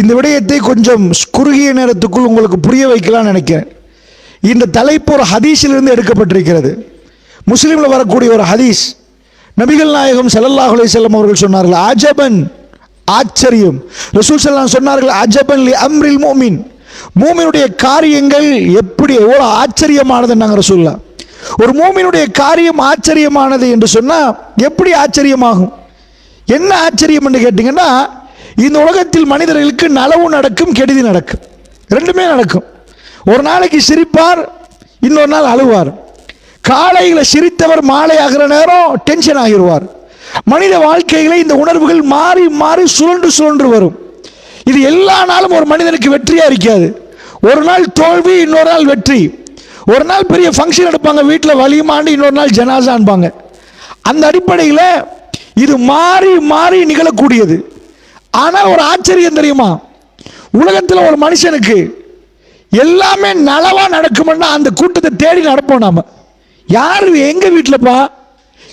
இந்த விடயத்தை கொஞ்சம் குறுகிய நேரத்துக்குள் உங்களுக்கு புரிய வைக்கலாம்னு நினைக்கிறேன். இந்த தலைப்பு ஒரு ஹதீஸிலிருந்து எடுக்கப்பட்டிருக்கிறது. முஸ்லீமில் வரக்கூடிய ஒரு ஹதீஸ். நபிகள் நாயகம் செல்லல்லாஹுலே அலைஹி அவர்கள் சொன்னார்கள் அஜபன் ஆச்சரியம். ரசூல் சல்லாம் சொன்னார்கள் அஜபன் லி அம்ரில் மூமின். மூமினுடைய காரியங்கள் எப்படி எவ்வளோ ஆச்சரியமானதுன்னாங்க ரசூல்லா ஒரு மூமினுடைய காரியம் ஆச்சரியமானது என்று சொன்னால் எப்படி ஆச்சரியமாகும்? என்ன ஆச்சரியம் என்று கேட்டிங்கன்னா இந்த உலகத்தில் மனிதர்களுக்கு நலவு நடக்கும் கெடுதி நடக்கும். ரெண்டுமே நடக்கும். ஒரு நாளைக்கு சிரிப்பார் இன்னொரு நாள் அழுவார். காலையில் சிரித்தவர் மாலை ஆகிற நேரம் டென்ஷன் ஆகிடுவார் மனித வாழ்க்கையில் இந்த உணர்வுகள் மாறி மாறி சுழன்று சுழன்று வரும். இது எல்லா நாளும் ஒரு மனிதனுக்கு வெற்றியாக இருக்காது. ஒரு நாள் தோல்வி இன்னொரு நாள் வெற்றி. ஒரு நாள் பெரிய ஃபங்க்ஷன் எடுப்பாங்க வீட்டில் வலியுமாண்டு இன்னொரு நாள் ஜனாசான்பாங்க. அந்த அடிப்படையில் இது மாறி மாறி நிகழக்கூடியது. ஆனால் ஒரு ஆச்சரியம் தெரியுமா? உலகத்தில் ஒரு மனுஷனுக்கு எல்லாமே நலவா நடக்கும்னா அந்த கூட்டத்தை தேடி நடப்போம் நாம. யார் எங்க வீட்டிலப்பா?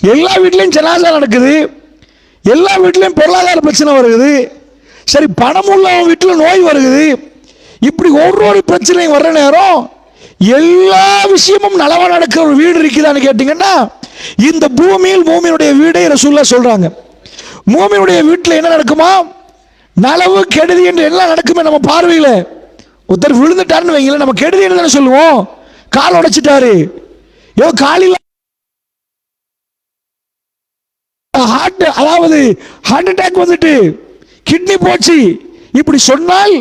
எல்லா வீட்லயும் ஜனாசா நடக்குது. எல்லா வீட்லயும் பொருளாதார பிரச்சனை வருகுது சரி பணம் உள்ளவன் வீட்டில் நோய் வருகுது இப்படி ஒவ்வொரு பிரச்சனையும் வர்ற நேரம் எல்லா விஷயமும் நலவா நடக்கிற ஒரு வீடு இருக்குதான்னு கேட்டீங்கன்னா இந்த பூமியில் பூமியினுடைய வீடை ரசூல்லா சொல்றாங்க. பூமியினுடைய வீட்டில் என்ன நடக்குமா? நலவு கெடுதி என்று எல்லாம் நடக்குமே நம்ம பார்வையில். ஒருத்தர் விழுந்துட்டாருன்னு வைங்களேன் நம்ம கெடுதி தானே சொல்லுவோம். கால் உடைச்சிட்டாரு. யோ காலில் ஹார்ட் அதாவது ஹார்ட் அட்டாக் வந்துட்டு கிட்னி போச்சு. இப்படி சொன்னால்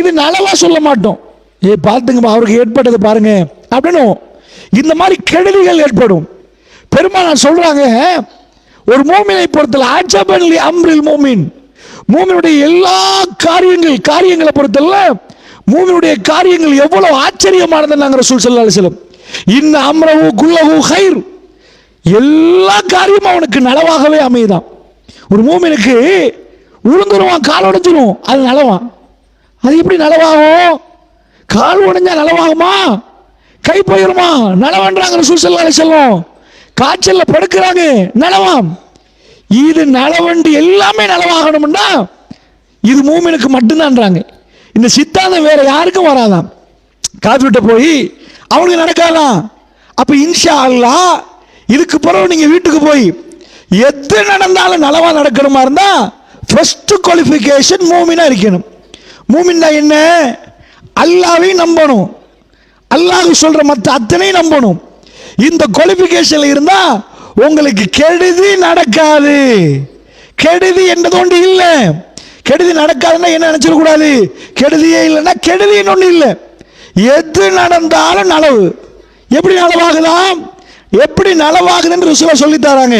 இது நலவா சொல்ல மாட்டோம். ஏ பார்த்துங்கம்மா அவருக்கு ஏற்பட்டது பாருங்க. அப்படின்னு இந்த மாதிரி கெடுதிகள் ஏற்படும். பெருமானார் சொல்றாங்க ஒரு மோமினை பொறுத்தல ஆச்சபன்லி அம்ரில் மோமின். மூமினுடைய எல்லா காரியங்கள் காரியங்களை பொறுத்தல்ல மூமினுடைய காரியங்கள் எவ்வளவு ஆச்சரியமானது நாங்கள் ரசூல் சல்லா அலைஹி இன்ன அம்ரவு குல்லஹு ஹைர் எல்லா காரியமும் அவனுக்கு நலவாகவே அமையுதான். ஒரு மூமினுக்கு உளுந்துருவான் கால் உடைஞ்சிரும் அது நலவான் அது எப்படி நலவாகும்? கால் உடைஞ்சா நலவாகுமா? கை போயிருமா? நலவான்றாங்க ரசூல் அலை செல்லும் காய்ச்சலில் காய்ச்சல்ல படுக்கிறாங்க நலவாம். இது நலவண்டு எல்லாமே நலவாகணும்னா இது மூமினுக்கு மட்டும்தான்றாங்க. இந்த சித்தாந்தம் வேற யாருக்கும் வராதாம். காஃபிட்ட போய் அவனுக்கு நடக்காதான் அப்போ இன்ஷா அல்லாஹ் இதுக்கு பிறகு நீங்கள் வீட்டுக்கு போய் எது நடந்தாலும் நலவாக நடக்கணுமா இருந்தால் ஃபஸ்ட்டு குவாலிஃபிகேஷன் மூமினாக இருக்கணும். மூமின்னா என்ன? அல்லாவையும் நம்பணும். அல்லாஹ் சொல்கிற மற்ற அத்தனையும் நம்பணும். இந்த குவாலிஃபிகேஷனில் இருந்தால் உங்களுக்கு கெடுதி நடக்காது. கெடுதி என்றது ஒன்று இல்லை. கெடுதி நடக்காதுன்னா என்ன நினச்சிடக்கூடாது கெடுதியே இல்லைன்னா கெடுதின்னு ஒன்று இல்லை. எது நடந்தாலும் நலவு. எப்படி நலவாகுதாம்? எப்படி நலவாகுதுன்னு ருசுவா சொல்லித்தராங்க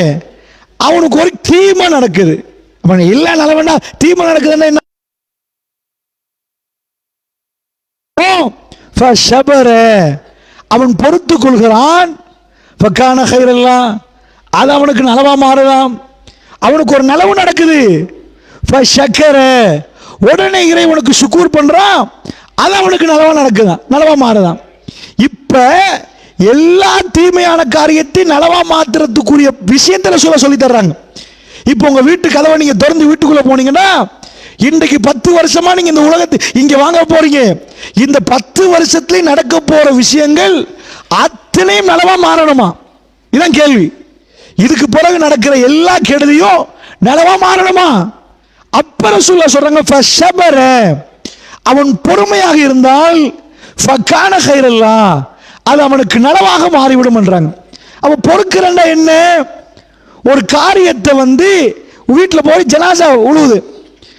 அவனுக்கு ஒரு தீமை நடக்குது. அவன் இல்லை நலவண்டா தீமை நடக்குதுன்னா என்ன? அவன் பொறுத்து கொள்கிறான். ஃபக்கான கயிறெல்லாம் அது அவனுக்கு நலவாக மாறலாம். அவனுக்கு ஒரு நலவு நடக்குது. ஃபஷக்கர உடனே இறைவனுக்கு சுக்கூர் பண்ணுறான் அது அவனுக்கு நலவாக நடக்குதான். நலவாக மாறுதான் இப்போ எல்லா தீமையான காரியத்தை நலவாக மாற்றுறதுக்குரிய விஷயத்தில் சொல்ல சொல்லி தர்றாங்க. இப்போ உங்கள் வீட்டு கதவை நீங்கள் திறந்து வீட்டுக்குள்ளே போனீங்கன்னா இன்றைக்கு பத்து வருஷமா நீங்க இந்த உலகத்து இங்க வாங்க போறீங்க. இந்த பத்து வருஷத்துல நடக்க போற விஷயங்கள் அத்தனையும் நலவா மாறணுமா? இதான் கேள்வி. இதுக்கு பிறகு நடக்கிற எல்லா கெடுதியும் நிலவா மாறணுமா? அப்புறம் சொல்ல சொல்றாங்க அவன் பொறுமையாக இருந்தால் ஃபக்கான அது அவனுக்கு நலவாக மாறிவிடும் என்றாங்க. அவன் பொறுக்கிறண்டா என்ன? ஒரு காரியத்தை வந்து வீட்டில் போய் ஜனாசா உழுவுது.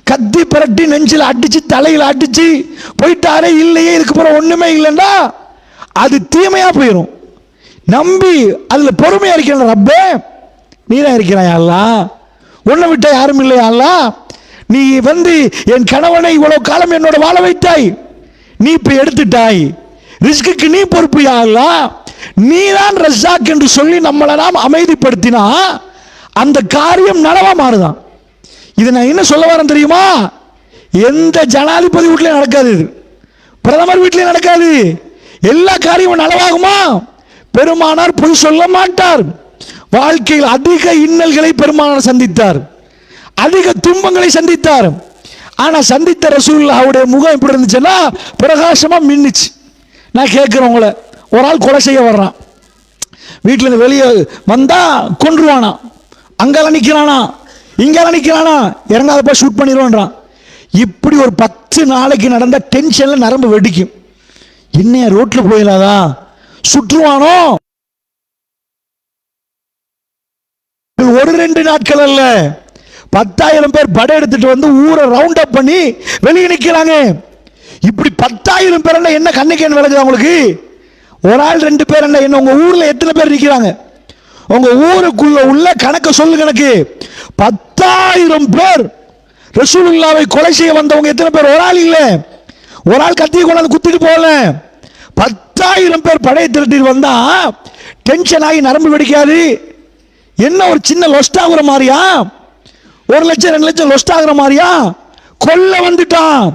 கத்தி பிரட்டி நெஞ்சில் அடிச்சு தலையில் அடிச்சு போயிட்டாரே இல்லையே இதுக்கு ஒன்றுமே இல்லைன்னா அது தீமையாக போயிடும் நம்பி அதில் பொறுமையாக இருக்கிற ரப்பே. நீ தான் இருக்கிறாய் அல்லா? உன்னை விட்ட யாரும் இல்லையா அல்லா? நீ வந்து என் கணவனை இவ்வளவு காலம் என்னோட வாழ வைத்தாய். நீ இப்ப எடுத்துட்டாய். ரிஸ்க்கு நீ பொறுப்பு யாருலா நீ தான் ரஸாக் என்று சொல்லி நம்மளை நாம் அமைதிப்படுத்தினா அந்த காரியம் நனவா மாறுதான். இது நான் என்ன சொல்ல வரேன் தெரியுமா? எந்த ஜனாதிபதி வீட்லயும் நடக்காது இது. பிரதமர் வீட்லயும் நடக்காது. எல்லா காரியமும் நலவாகுமா பெருமானார் பொய் சொல்ல மாட்டார். வாழ்க்கையில் அதிக இன்னல்களை பெருமானார் சந்தித்தார். அதிக துன்பங்களை சந்தித்தார். ஆனால் சந்தித்த ரசூலுல்லாஹ்வுடைய முகம் எப்படி இருந்துச்சுன்னா பிரகாசமாக மின்னுச்சு. நான் கேட்குறேன் உங்களை ஒரு ஆள் கொலை செய்ய வர்றான். வீட்டில் இருந்து வெளியே வந்தால் கொன்றுவானா? அங்கால நிற்கிறானா இங்கால நிக்கிறானா? இறங்காதப்போ ஷூட் பண்ணிடுவோன்றான். இப்படி ஒரு பத்து நாளைக்கு நடந்த டென்ஷனில் நரம்பு வெடிக்கும். என்னைய ரோட்டில் போயிடாதா சுற்றுவானோ? ஒரு ரெண்டு நாட்கள் அல்ல. பத்தாயிரம் பேர் படை எடுத்துட்டு வந்து ஊரை ரவுண்ட் அப் பண்ணி வெளியே நிற்கிறாங்க இப்படி பத்தாயிரம் பேர் என்ன கண்ணுக்கு என்ன விளக்குது உங்களுக்கு ஒரு ஆள் ரெண்டு பேர் என்ன என்ன உங்கள் ஊரில் எத்தனை பேர் நிற்கிறாங்க உங்கள் ஊருக்குள்ள உள்ள கணக்கை சொல்லு கணக்கு. பத்தாயிரம் பேர் ரசூலுல்லாவை கொலை செய்ய வந்தவங்க எத்தனை பேர்? ஒரு ஆள் இல்லை. ஒரு ஆள் கத்தியை கொண்டாந்து குத்திட்டு போகல. பத்தாயிரம் பேர் படையை திரட்டிட்டு வந்தால் டென்ஷன் ஆகி நரம்பு வெடிக்காது. என்ன ஒரு சின்ன லொஸ்ட் ஆகுற மாதிரியா? ஒரு லட்சம் ரெண்டு லட்சம் லொஸ்ட் ஆகுற மாதிரியா? கொல்ல வந்துட்டான்.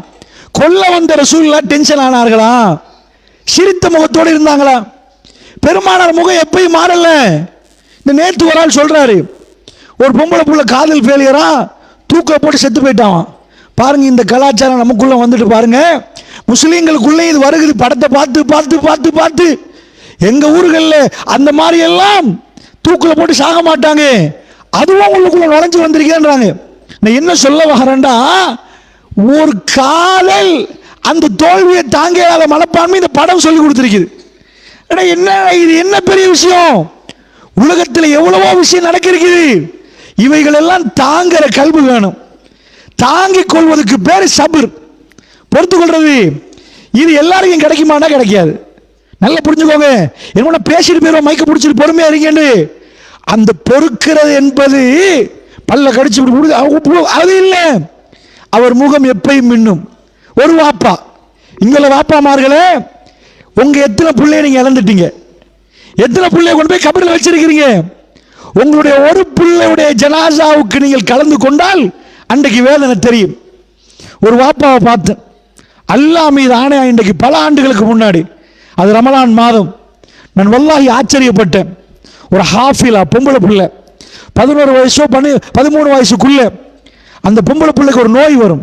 கொல்ல வந்த ரசூல்லா டென்ஷன் ஆனார்களா? சிரித்த முகத்தோடு இருந்தாங்களா? பெருமானார் முகம் எப்பயும் மாறல. இந்த நேற்று ஒரு ஆள் சொல்றாரு ஒரு பொம்பளை புள்ள காதல் ஃபெயிலியரா தூக்க போட்டு செத்து போயிட்டான். பாருங்க இந்த கலாச்சாரம் நமக்குள்ள வந்துட்டு பாருங்க. முஸ்லீம்களுக்குள்ளே இது வருகுது. படத்தை பார்த்து பார்த்து பார்த்து பார்த்து. எங்க ஊர்களில் அந்த மாதிரி எல்லாம் தூக்கில் போட்டு சாக மாட்டாங்க. அதுவும் உங்களுக்குள்ள நுழைஞ்சு வந்திருக்கேன்றாங்க நான் என்ன சொல்ல வரேன்டா ஒரு காதல் அந்த தோல்வியை தாங்க மனப்பான்மை இந்த படம் சொல்லி கொடுத்துருக்குது. அட என்ன இது என்ன பெரிய விஷயம்? உலகத்தில் எவ்வளவோ விஷயம் நடக்கிறது இவைகள் எல்லாம் தாங்குற கல்வி வேணும். தாங்கிக் கொள்வதற்கு பேர் சபர். பொறுத்து கொள்றது இது எல்லாருக்கும் கிடைக்குமானா கிடைக்காது. நல்லா புரிஞ்சுக்கோங்க. என்ன பேசிட்டு போயிடும் மைக்க பிடிச்சிட்டு பொறுமையா இருக்கேன்னு அந்த பொறுக்கிறது என்பது பல்ல கடிச்சு அது அது இல்லை. அவர் முகம் எப்பையும் மின்னும். ஒரு வாப்பா. இங்குள்ள வாப்பாமார்களே உங்க எத்தனை பிள்ளைய நீங்க இழந்துட்டீங்க? எத்தனை பிள்ளைய கொண்டு போய் கபடியில் வச்சிருக்கிறீங்க? உங்களுடைய ஒரு பிள்ளையுடைய ஜனாசாவுக்கு நீங்கள் கலந்து கொண்டால் அன்றைக்கு வேதனை தெரியும். ஒரு வாப்பாவை பார்த்தேன். அல்லாஹ் மீது ஆணையா இன்றைக்கு பல ஆண்டுகளுக்கு முன்னாடி. அது ரமலான் மாதம். நான் வல்லாகி ஆச்சரியப்பட்டேன். ஒரு ஹாஃபிலா பொம்பளை பிள்ளை. பதினோரு வயசோ பனி பதிமூணு வயசுக்குள்ளே அந்த பொம்பளை பிள்ளைக்கு ஒரு நோய் வரும்.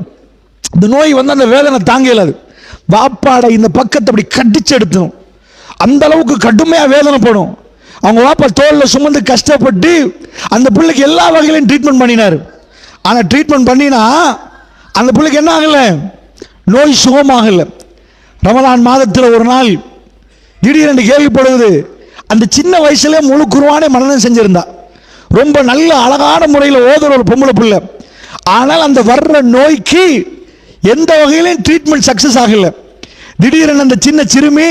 இந்த நோய் வந்து அந்த வேதனை தாங்க இயலாது வாப்பாடை இந்த பக்கத்தை அப்படி கடிச்சு எடுத்தும். அந்த அளவுக்கு கடுமையாக வேதனை போடும். அவங்க வாப்பா தோலில் சுமந்து கஷ்டப்பட்டு அந்த பிள்ளைக்கு எல்லா வகையிலையும் ட்ரீட்மெண்ட் பண்ணினார். ஆனால் ட்ரீட்மெண்ட் பண்ணினா அந்த பிள்ளைக்கு என்ன ஆகலை? நோய் சுகமாகலை. ரமலான் மாதத்தில் ஒரு நாள் திடீரென்று கேள்விப்படுவது அந்த சின்ன வயசுல முழு குருவானே மனநம் செஞ்சிருந்தா. ரொம்ப நல்ல அழகான முறையில் ஓதுற ஒரு பொம்பளை பிள்ளை. ஆனால் அந்த வர்ற நோய்க்கு எந்த வகையிலையும் ட்ரீட்மெண்ட் சக்ஸஸ் ஆகலை. திடீரென அந்த சின்ன சிறுமி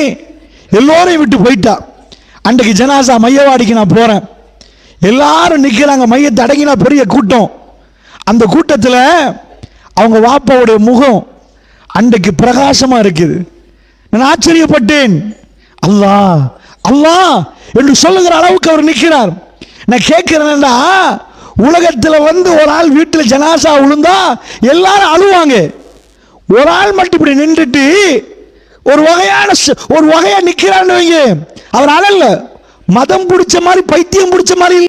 எல்லோரையும் விட்டு போயிட்டா. அன்றைக்கு ஜனாசா மையவாடிக்கு நான் போகிறேன் எல்லாரும் நிற்கிறாங்க மையத்தை அடங்கினா பெரிய கூட்டம். அந்த கூட்டத்தில் அவங்க வாப்பாவுடைய முகம் அன்றைக்கு பிரகாசமாக இருக்குது. நான் ஆச்சரியப்பட்டேன். அல்லா அல்லா என்று சொல்லுகிற அளவுக்கு அவர் நிற்கிறார். நான் கேட்கிறேன்டா உலகத்தில் வந்து ஒரு ஆள் வீட்டில் ஜனாசா விழுந்தா எல்லாரும் அழுவாங்க. ஒரு ஆள் மட்டும் இப்படி நின்றுட்டு ஒரு வகையான ஒரு வகையாக நிற்கிறான்னு வைங்க. அவர் அழல்ல. மதம் பிடிச்ச மாதிரி பைத்தியம் பிடிச்ச மாதிரி